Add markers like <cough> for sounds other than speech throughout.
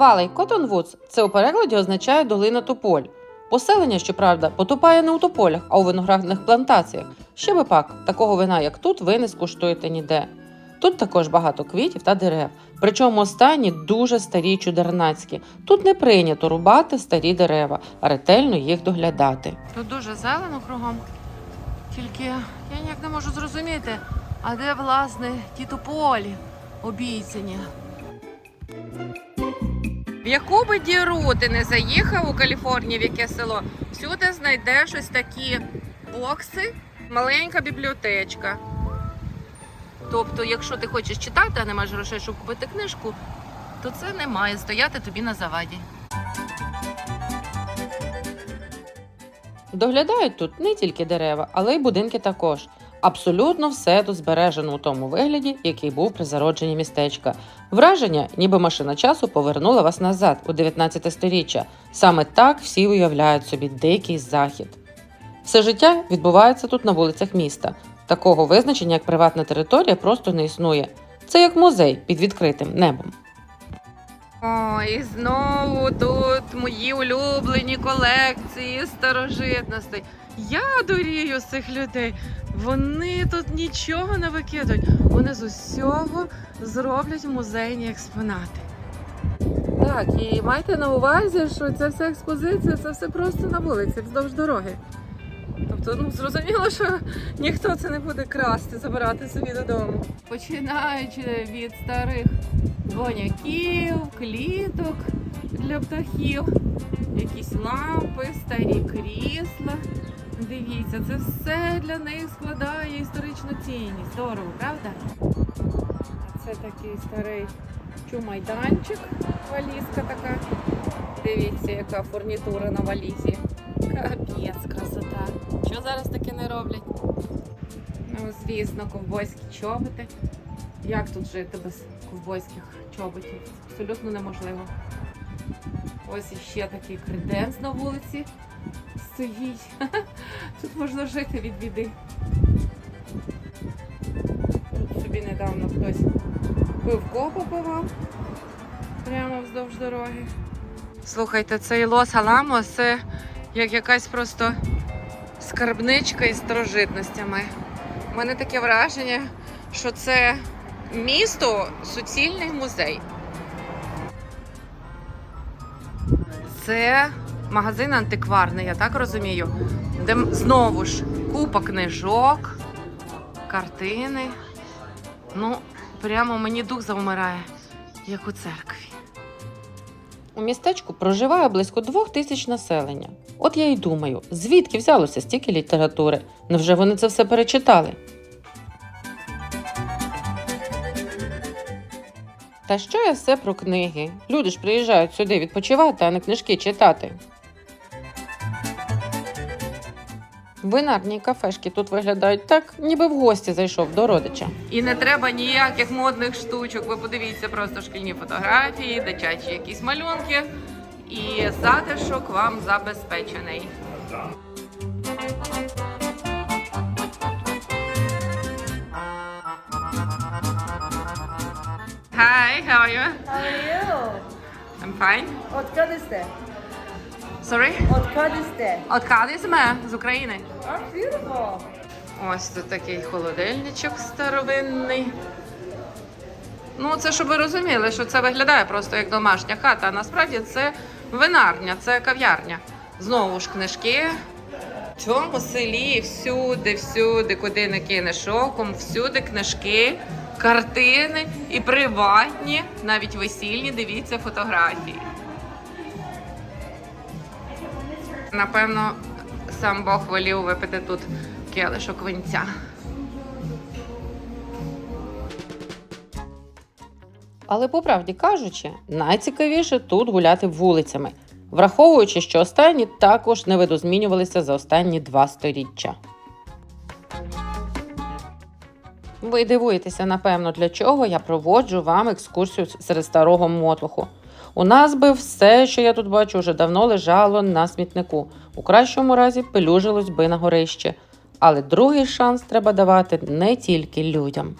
Валей Котонвудс це у перекладі означає долина тополь. Поселення, щоправда, потопає не у тополях, а у виноградних плантаціях. Ще би пак, такого вина, як тут, ви не скуштуєте ніде. Тут також багато квітів та дерев, причому останні дуже старі чудернацькі. Тут не прийнято рубати старі дерева, а ретельно їх доглядати. Тут дуже зелено кругом. Тільки я ніяк не можу зрозуміти, а де власне ті тополі обіцяні. В яку би діру ти не заїхав у Каліфорнії, в яке село, всюди знайдеш ось такі бокси, маленька бібліотечка. Тобто, якщо ти хочеш читати, а не маєш грошей, щоб купити книжку, то це не має стояти тобі на заваді. Доглядають тут не тільки дерева, але й будинки також. Абсолютно все тут збережено у тому вигляді, який був при зародженні містечка. Враження, ніби машина часу повернула вас назад у 19 сторіччя. Саме так всі уявляють собі дикий захід. Все життя відбувається тут на вулицях міста. Такого визначення, як приватна територія, просто не існує. Це як музей під відкритим небом. О, і знову тут мої улюблені колекції старожитностей. Я дурію цих людей. Вони тут нічого не викидують. Вони з усього зроблять музейні експонати. Так, і майте на увазі, що ця вся експозиція це все просто на вулиці, вздовж дороги. Тобто, ну зрозуміло, що ніхто це не буде красти, забирати собі додому. Починаючи від старих воняків, кліток для птахів, якісь лампи, старі крісла. Дивіться, це все для них складає історичну цінність. Здорово, правда? Це такий старий чумайданчик, валізка така. Дивіться, яка фурнітура на валізі. Капець, красота. Що зараз таке не роблять? Ну, звісно, ковбойські чоботи. Як тут жити без ковбойських чоботів? Абсолютно неможливо. Ось іще такий креденс на вулиці стоїть. <laughs> Тут можна жити від біди. Тут собі недавно хтось пивко попивав прямо вздовж дороги. Слухайте, цей Лос Аламос це як якась просто скарбничка із старожитностями. У мене таке враження, що це місто суцільний музей. Це магазин антикварний, я так розумію, де знову ж купа книжок, картини. Ну, прямо мені дух завмирає, як у церкві. У містечку проживає близько двох тисяч населення. От я й думаю, звідки взялося стільки літератури? Невже вони це все перечитали? Та що я все про книги? Люди ж приїжджають сюди відпочивати, а не книжки читати. Винарні кафешки тут виглядають так, ніби в гості зайшов до родича. І не треба ніяких модних штучок. Ви подивіться просто шкільні фотографії, дитячі якісь малюнки. І затишок вам забезпечений. Hi, how are you? How are you? I'm fine. Откуда сте? Sorry? Откуда сте? От Кадис ми з України. Oh. Ось тут такий холодильничок старовинний. Ну, це щоб ви розуміли, що це виглядає просто як домашня хата, а насправді це винарня, це кав'ярня. Знову ж книжки. В цьому селі всюди, всюди, куди не кинеш оком, всюди книжки, картини і приватні, навіть весільні, дивіться фотографії. Напевно, сам Бог волів випити тут келишок винця. Але по правді кажучи, найцікавіше тут гуляти вулицями, враховуючи, що останні також не видозмінювалися за останні два сторіччя. Ви дивуєтеся, напевно, для чого я проводжу вам екскурсію серед старого мотлуху. У нас би все, що я тут бачу, вже давно лежало на смітнику. У кращому разі пелюжилось би на горище. Але другий шанс треба давати не тільки людям.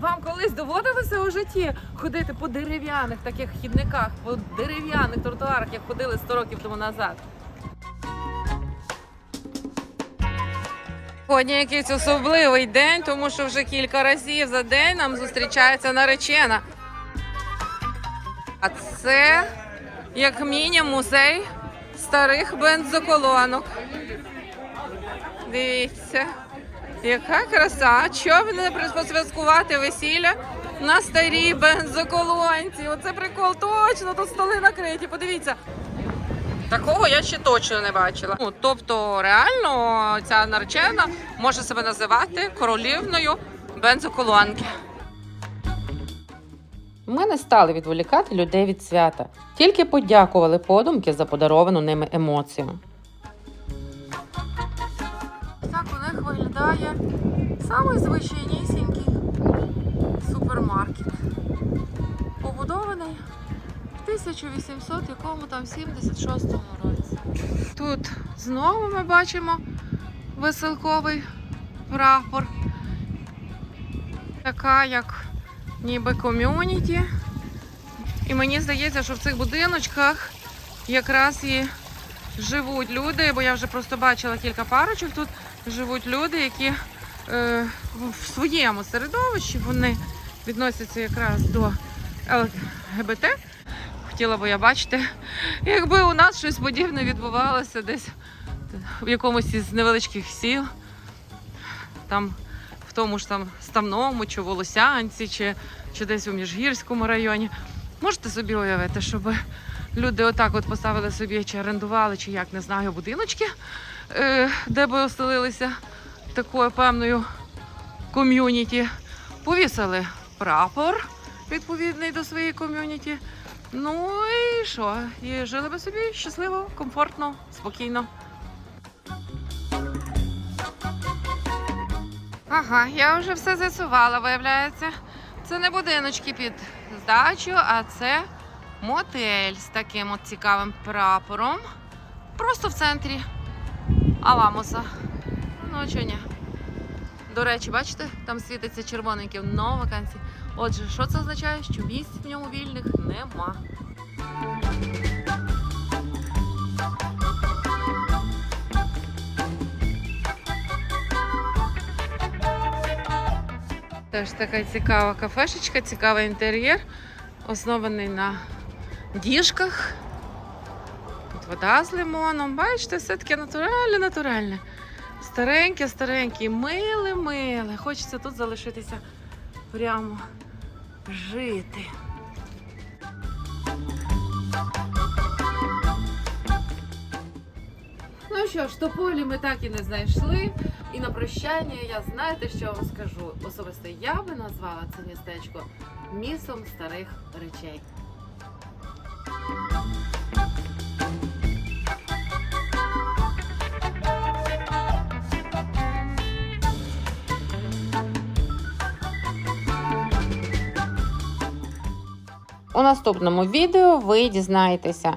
Вам колись доводилося у житті ходити по дерев'яних таких хідниках, по дерев'яних тротуарах, як ходили 100 років тому назад. Сьогодні якийсь особливий день, тому що вже кілька разів за день нам зустрічається наречена. А це, як мінімум, музей старих бензоколонок. Дивіться, яка краса. Чого не посвяткувати весілля на старій бензоколонці? Оце прикол точно, тут столи накриті. Подивіться. Такого я ще точно не бачила. Ну, тобто, реально, ця наречена може себе називати королівною бензоколонки. Ми не стали відволікати людей від свята, тільки подякували подумки за подаровану ними емоцію. Так у них виглядає самий звичайнісінький супермаркет. Побудований 1800 якому там 76 році. Тут знову ми бачимо веселковий прапор. Така як ніби ком'юніті. І мені здається, що в цих будиночках якраз і живуть люди, бо я вже просто бачила кілька парочок. Тут живуть люди, які е, в своєму середовищі вони відносяться якраз до ЛГБТ. Хотіла би я бачити, якби у нас щось подібне відбувалося десь в якомусь із невеличких сіл, там в тому ж там Ставному, чи Волосянці, чи, чи десь у Міжгірському районі. Можете собі уявити, щоб люди отак от поставили собі, чи орендували, чи як не знаю, будиночки, е, де би оселилися такою певною ком'юніті, повісили прапор відповідний до своєї ком'юніті. Ну і що? І жили би собі щасливо, комфортно, спокійно. Ага, я вже все з'ясувала, виявляється. Це не будиночки під здачу, а це мотель з таким от цікавим прапором. Просто в центрі Аламоса. Ну, чого ні? До речі, бачите, там світиться червоненьким no вакансій. Отже, що це означає? Що місць в ньому вільних нема. Теж така цікава кафешечка, цікавий інтер'єр, оснований на діжках. Тут вода з лимоном. Бачите, все таке натуральне, натуральне. Стареньке, стареньке, миле, миле. Хочеться тут залишитися прямо жити. Ну що ж, тополі ми так і не знайшли. І на прощання я знаєте, що вам скажу. Особисто я би назвала це містечко місом старих речей. У наступному відео ви дізнаєтеся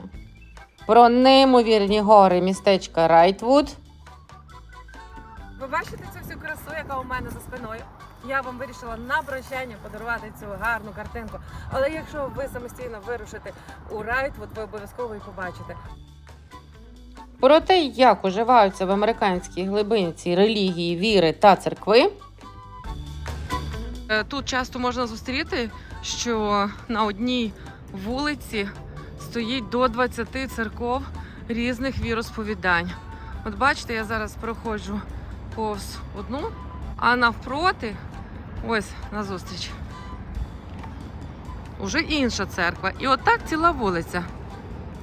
про неймовірні гори містечка Райтвуд. Ви бачите цю всю красу, яка у мене за спиною? Я вам вирішила на прощання подарувати цю гарну картинку. Але якщо ви самостійно вирушите у Райтвуд, ви обов'язково її побачите. Про те, як уживаються в американській глибинці релігії, віри та церкви. Е, Тут часто можна зустріти, що на одній вулиці стоїть до 20 церков різних віросповідань. От бачите, я зараз проходжу повз одну, а навпроти, ось назустріч, уже інша церква. І отак ціла вулиця.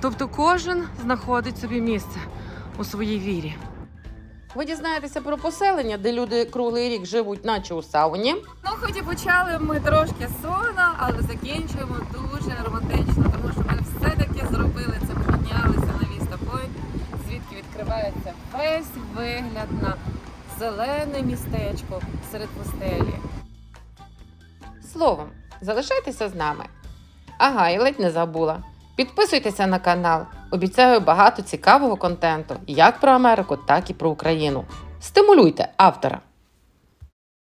Тобто кожен знаходить собі місце у своїй вірі. Ви дізнаєтеся про поселення, де люди круглий рік живуть, наче у сауні. Ну, хоч і почали ми трошки сона, але закінчуємо дуже романтично, тому що ми все-таки зробили це. Піднялися на Віста Пойнт, звідки відкривається весь вигляд на зелене містечко серед пустелі. Словом, залишайтеся з нами. Ага, і ледь не забула. Підписуйтеся на канал. Обіцяю багато цікавого контенту як про Америку, так і про Україну. Стимулюйте автора.